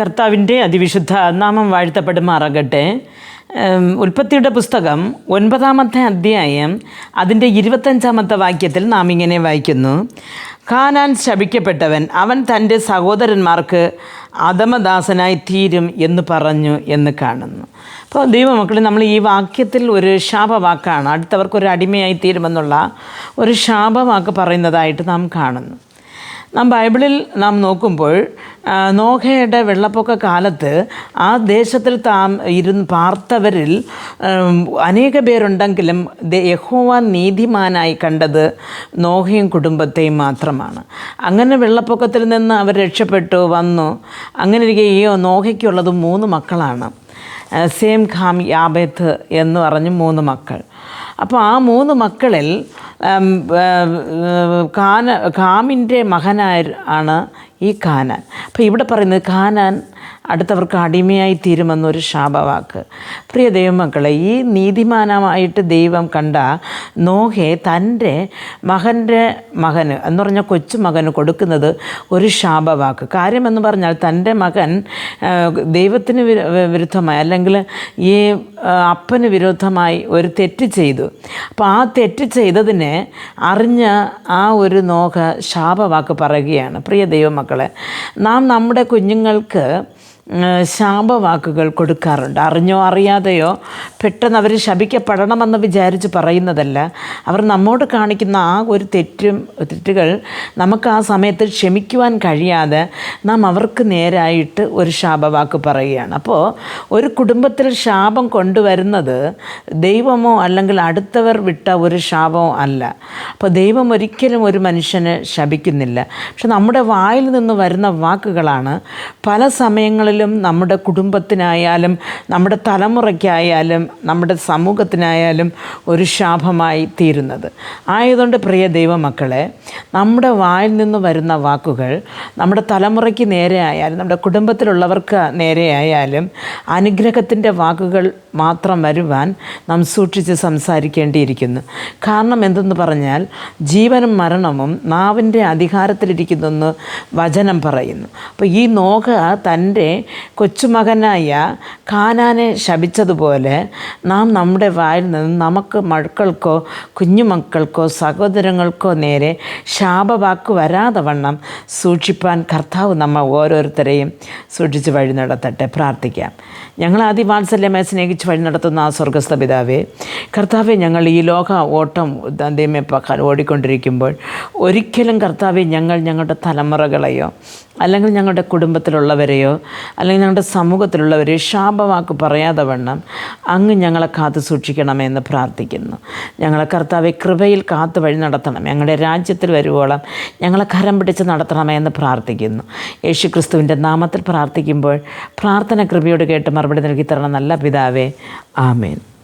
കർത്താവിന്റെ അതിവിശുദ്ധ നാമം വാഴ്ത്തപ്പെടുമാറാകട്ടെ. ഉൽപ്പത്തിയുടെ പുസ്തകം ഒൻപതാമത്തെ അധ്യായം അതിന്റെ ഇരുപത്തഞ്ചാമത്തെ വാക്യത്തിൽ നാം ഇങ്ങനെ വായിക്കുന്നു. കാനാൻ ശപിക്കപ്പെട്ടവൻ അവൻ തന്റെ സഹോദരന്മാർക്ക് അധമദാസനായി തീരും എന്ന് പറഞ്ഞു എന്ന് കാണുന്നു. അപ്പോൾ ദൈവമക്കളെ നമ്മൾ ഈ വാക്യത്തിൽ ഒരു ശാപവാക്കാണ്. അടുത്തവർക്ക് ഒരു അടിമയായി തീരുമെന്നുള്ള ഒരു ശാപവാക്ക് പറയുന്നതായിട്ട് നാം കാണുന്നു. നാം ബൈബിളിൽ നാം നോക്കുമ്പോൾ നോഹയുടെ വെള്ളപ്പൊക്ക കാലത്ത് ആ ദേശത്തിൽ താം ഇരുന്ന് പാർത്തവരിൽ അനേക പേരുണ്ടെങ്കിലും യഹോവ നീതിമാനായി കണ്ടത് നോഹയും കുടുംബത്തെയും മാത്രമാണ്. അങ്ങനെ വെള്ളപ്പൊക്കത്തിൽ നിന്ന് അവർ രക്ഷപ്പെട്ടു വന്നു. അങ്ങനെ ഇരിക്കുകയോ നോഹയ്ക്കുള്ളത് മൂന്ന് മക്കളാണ്. സേം ഖാം യാബേത്ത് എന്ന് പറഞ്ഞ് മൂന്ന് മക്കൾ. അപ്പോൾ ആ മൂന്ന് മക്കളിൽ കാന കാമിന്റെ മകനായ ആണ് ഈ കാനാൻ. അപ്പോൾ ഇവിടെ പറയുന്നത് കാനാൻ അടുത്തവർക്ക് അടിമയായി തീരുമെന്നൊരു ശാപവാക്ക്. പ്രിയ ദൈവമക്കളെ ഈ നീതിമാനമായിട്ട് ദൈവം കണ്ട നോഹെ തന്റെ മകന്റെ മകന് എന്ന് പറഞ്ഞാൽ കൊച്ചുമകന് കൊടുക്കുന്നത് ഒരു ശാപവാക്ക്. കാര്യമെന്ന് പറഞ്ഞാൽ തന്റെ മകൻ ദൈവത്തിന് വിരുദ്ധമായി അല്ലെങ്കിൽ ഈ അപ്പന് വിരുദ്ധമായി ഒരു തെറ്റ് ചെയ്തു. അപ്പോൾ ആ തെറ്റ് ചെയ്തതിനെ അറിഞ്ഞ ആ ഒരു നോഹ ശാപവാക്ക് പറയുകയാണ്. പ്രിയ ദൈവമക്കളെ നാം നമ്മുടെ കുഞ്ഞുങ്ങൾക്ക് ശാപവാക്കുകൾ കൊടുക്കാറുണ്ട്. അറിഞ്ഞോ അറിയാതെയോ പെട്ടെന്ന് അവർ ശപിക്കപ്പെടണമെന്ന് വിചാരിച്ച് പറയുന്നതല്ല. അവർ നമ്മോട് കാണിക്കുന്ന ആ ഒരു തെറ്റും തെറ്റുകൾ നമുക്ക് ആ സമയത്ത് ക്ഷമിക്കുവാൻ കഴിയാതെ നാം അവർക്ക് നേരായിട്ട് ഒരു ശാപവാക്ക് പറയുകയാണ്. അപ്പോൾ ഒരു കുടുംബത്തിൽ ശാപം കൊണ്ടുവരുന്നത് ദൈവമോ അല്ലെങ്കിൽ അടുത്തവർ വിട്ട ഒരു ശാപമോ അല്ല. അപ്പോൾ ദൈവം ഒരിക്കലും ഒരു മനുഷ്യനെ ശപിക്കുന്നില്ല. പക്ഷെ നമ്മുടെ വായിൽ നിന്ന് വരുന്ന വാക്കുകളാണ് പല സമയങ്ങളിലും നമ്മുടെ കുടുംബത്തിനായാലും നമ്മുടെ തലമുറയ്ക്കായാലും നമ്മുടെ സമൂഹത്തിനായാലും ഒരു ശാപമായി തീരുന്നത്. ആയതുകൊണ്ട് പ്രിയ ദൈവമക്കളെ നമ്മുടെ വായിൽ നിന്ന് വരുന്ന വാക്കുകൾ നമ്മുടെ തലമുറയ്ക്ക് നേരെ ആയാലും നമ്മുടെ കുടുംബത്തിലുള്ളവർക്ക് നേരെയായാലും അനുഗ്രഹത്തിന്റെ വാക്കുകൾ മാത്രം വരുവാൻ നാം സൂക്ഷിച്ച് സംസാരിക്കേണ്ടിയിരിക്കുന്നു. കാരണം എന്തെന്ന് പറഞ്ഞാൽ ജീവനും മരണവും നാവിന്റെ അധികാരത്തിലിരിക്കുന്നെന്ന് വചനം പറയുന്നു. അപ്പോൾ ഈ നോക തന്റെ കൊച്ചുമകനായ കാനാനെ ശപിച്ചതുപോലെ നാം നമ്മുടെ വായിൽ നിന്ന് നമുക്ക് മക്കൾക്കോ കുഞ്ഞുമക്കൾക്കോ സഹോദരങ്ങൾക്കോ നേരെ ശാപവാക്ക് വരാതെ വണ്ണം സൂക്ഷിപ്പാൻ കർത്താവ് നമ്മ ഓരോരുത്തരെയും സൂക്ഷിച്ച് വഴി നടത്തട്ടെ. പ്രാർത്ഥിക്കാം. ഞങ്ങൾ അതിവാത്സല്യമായി സ്നേഹിച്ച് വഴി നടത്തുന്ന ആ സ്വർഗസ്ഥ പിതാവേ കർത്താവെ ഞങ്ങൾ ഈ ലോക ഓട്ടം ദൈവമേ ഓടിക്കൊണ്ടിരിക്കുമ്പോൾ ഒരിക്കലും കർത്താവെ ഞങ്ങൾ ഞങ്ങളുടെ തലമുറകളെയോ അല്ലെങ്കിൽ ഞങ്ങളുടെ കുടുംബത്തിലുള്ളവരെയോ അല്ലെങ്കിൽ ഞങ്ങളുടെ സമൂഹത്തിലുള്ളവരെയോ ശാപവാക്ക് പറയാതെ വണ്ണം അങ്ങ് ഞങ്ങളെ കാത്തു സൂക്ഷിക്കണമെന്ന് പ്രാർത്ഥിക്കുന്നു. ഞങ്ങളെ കർത്താവെ കൃപയിൽ കാത്തു വഴി നടത്തണം ഞങ്ങളുടെ രാജ്യത്തിൽ വരുവോളം ഞങ്ങളെ കരം പിടിച്ച് നടത്തണമെന്ന് പ്രാർത്ഥിക്കുന്നു. യേശു ക്രിസ്തുവിന്റെ നാമത്തിൽ പ്രാർത്ഥിക്കുമ്പോൾ പ്രാർത്ഥന കൃപയോട് കേട്ട് മറുപടി നൽകി തരണം നല്ല പിതാവേ. ആമേൻ.